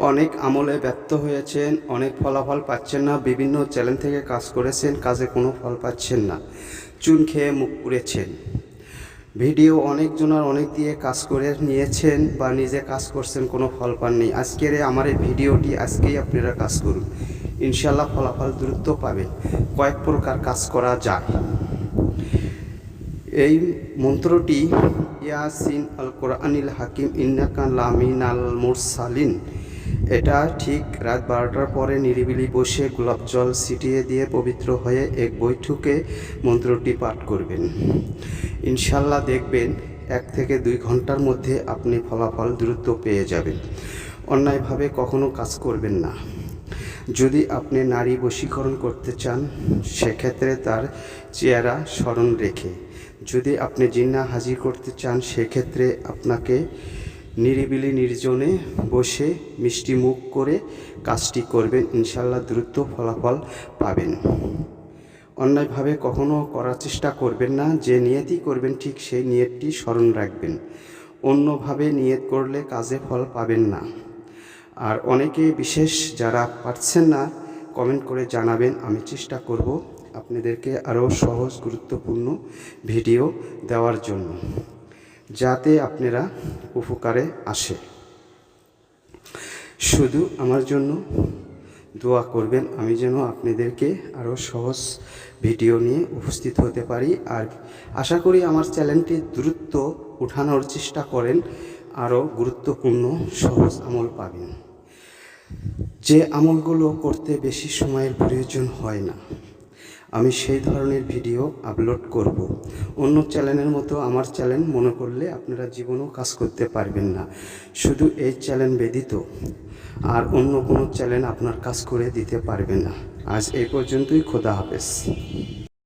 অনেক আমলে ব্যর্থ হয়েছেন, অনেক ফলাফল পাচ্ছেন না, বিভিন্ন চ্যালেঞ্জ থেকে কাজ করেছেন, কাজে কোনো ফল পাচ্ছেন না, চুন খেয়ে মুখ পুড়েছেন। ভিডিও অনেকজনের অনেক দিয়ে কাজ করে নিয়েছেন বা নিজে কাজ করছেন, কোনো ফল পাননি। আজকের আমার এই ভিডিওটি, আজকেই আপনারা কাজ করুন। ইনশাল্লাহ ফলাফল দ্রুত পাবেন। কয়েক প্রকার কাজ করা যায় এই মন্ত্রটি, ইয়াসিন আল কোরআনিল হাকিম, ইন্নাকা লামিন আল মুরসালিন। এটা ঠিক রাত বারোটার পরে নিরিবিলি বসে গোলাপ জল ছিটিয়ে দিয়ে পবিত্র হয়ে এক বৈঠকে মন্ত্রটি পাঠ করবেন। ইনশাল্লাহ দেখবেন এক থেকে দুই ঘণ্টার মধ্যে আপনি ফলাফল দ্রুত পেয়ে যাবেন। অন্যায়ভাবে কখনো কাজ করবেন না। যদি আপনি নারী বশীকরণ করতে চান, সেক্ষেত্রে তার চেহারা স্মরণ রেখে। যদি আপনি জিন্না হাজির করতে চান, সেক্ষেত্রে আপনাকে নিরিবিলি নির্জনে বসে মিষ্টি মুখ করে কাজটি করবেন ইনশাল্লাহ দ্রুত ফলাফল পাবেন। অন্যায়ভাবে কখনো করার চেষ্টা করবেন না, যে নিয়তি করবেন ঠিক সেই নিয়তটি স্মরণ রাখবেন। অন্যভাবে নিয়ত করলে কাজে ফল পাবেন না। আর অনেকে বিশেষ যারা পারছেন না, কমেন্ট করে জানাবেন, আমি চেষ্টা করব আপনাদেরকে আরও সহজ, গুরুত্বপূর্ণ ভিডিও দেওয়ার জন্য। যাতে আপনারা উপকারে আসে। শুধু আমার জন্য দোয়া করবেন, আমি যেন আপনাদেরকে আরও সহজ ভিডিও নিয়ে উপস্থিত হতে পারি। আর আশা করি আমার চ্যানেলটি দ্রুত উঠানোর চেষ্টা করেন আরও গুরুত্বপূর্ণ সহজ আমল পাবেন। যে আমলগুলো করতে বেশি সময়ের প্রয়োজন হয় না। আমি সেই ধরনের ভিডিও আপলোড করব। অন্য চ্যানেলের মতো আমার চ্যানেল মনে করলে আপনারা জীবনেও কাজ করতে পারবেন না। শুধু এই চ্যানেল ব্যতীত আর অন্য কোনো চ্যানেল আপনার কাজ করে দিতে পারবে না। আজ এই পর্যন্তই, খোদা হাফেজ।